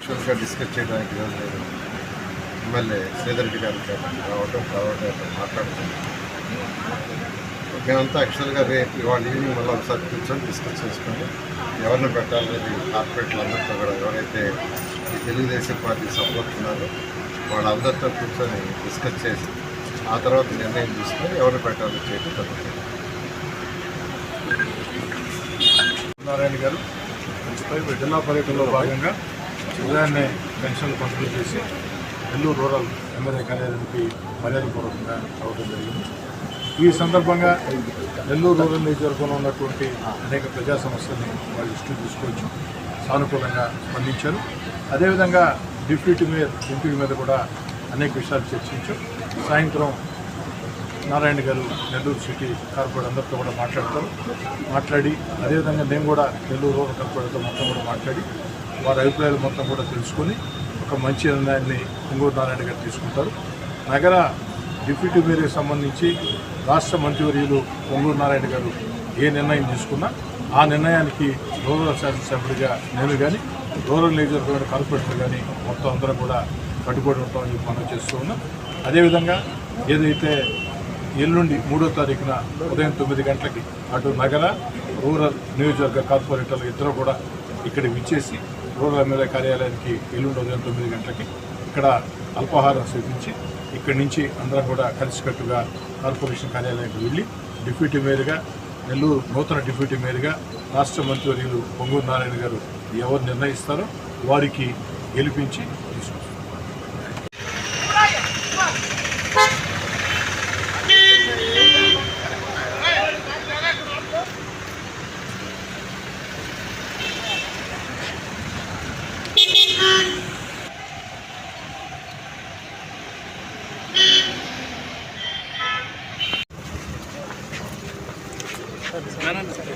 యాక్చువల్గా డిస్కస్ చేయడానికి ఈరోజు నేను ఎమ్మెల్యే శ్రీధర్రెడ్డి గారి రావటం కలవటం మాట్లాడుతున్నాను. మేమంతా యాక్చువల్గా రేపు ఇవాళ ఈవినింగ్ మళ్ళీ ఒకసారి కూర్చొని డిస్కస్ చేసుకొని ఎవరిని పెట్టాలనేది కార్పొరేట్లు అందరితో కూడా ఎవరైతే ఈ తెలుగుదేశం పార్టీ సపోర్ట్ ఉన్నారో వాళ్ళందరితో కూర్చొని డిస్కస్ చేసి ఆ తర్వాత నిర్ణయం తీసుకొని ఎవరిని పెట్టాలో చేయడం జరుగుతుంది నారాయణ గారు మంచిపై జిల్లా పర్యటనలో భాగంగా ఉదయాన్నే పెన్షన్లు పంపిణీ చేసి నెల్లూరు రూరల్ ఎమ్మెల్యే కార్యాలయానికి మర్యాదపూర్వకంగా రావడం జరిగింది. ఈ సందర్భంగా నెల్లూరు రూరల్ నియోజకవర్గంలో ఉన్నటువంటి అనేక ప్రజా సమస్యల్ని వాళ్ళు ఇష్టం తీసుకొచ్చి సానుకూలంగా స్పందించారు. అదేవిధంగా డిప్యూటీ మేయర్ ఎంపీ మీద కూడా అనేక విషయాలు చర్చించాం సాయంత్రం నారాయణ గారు నెల్లూరు సిటీ కార్పొరేట్ అందరితో కూడా మాట్లాడతారు. మాట్లాడి అదేవిధంగా నేను కూడా నెల్లూరు రూరల్ కార్పొరేట్తో మొత్తం కూడా మాట్లాడి వారి అభిప్రాయాలు మొత్తం కూడా తెలుసుకొని ఒక మంచి నిర్ణయాన్ని ఇంగూరు నారాయణ గారు తీసుకుంటారు. నగర డిప్యూటీ మేయర్కి సంబంధించి రాష్ట్ర మంత్రివర్యులు పొంగూరు నారాయణ గారు ఏ నిర్ణయం తీసుకున్నా ఆ నిర్ణయానికి రూరల్ శాసనసభ్యుడిగా నేను కానీ రూరల్ నియోజకవర్గ కార్పొరేటర్ కానీ మొత్తం అందరం కూడా కట్టుబడి ఉంటామని చెప్పి మనం చేస్తూ ఉన్నాం. అదేవిధంగా ఏదైతే ఎల్లుండి మూడో తారీఖున ఉదయం తొమ్మిది గంటలకి అటు నగర రూరల్ నియోజకవర్గ కార్పొరేటర్లు ఇద్దరు కూడా ఇక్కడ విచ్చేసి రూరల్ ఎమ్మెల్యే కార్యాలయానికి ఎల్లుండి ఉదయం తొమ్మిది గంటలకి ఇక్కడ అల్పాహారం స్వీకరించి ఇక్కడి నుంచి అందరం కూడా కలిసికట్టుగా కార్పొరేషన్ కార్యాలయానికి వెళ్ళి డిప్యూటీ మేయర్గా నెల్లూరు నూతన డిప్యూటీ మేయర్గా రాష్ట్ర మంత్రివర్యులు పొంగూరు నారాయణ గారు ఎవరు నిర్ణయిస్తారో వారికి గెలిపించి ಅಡಿಕೆ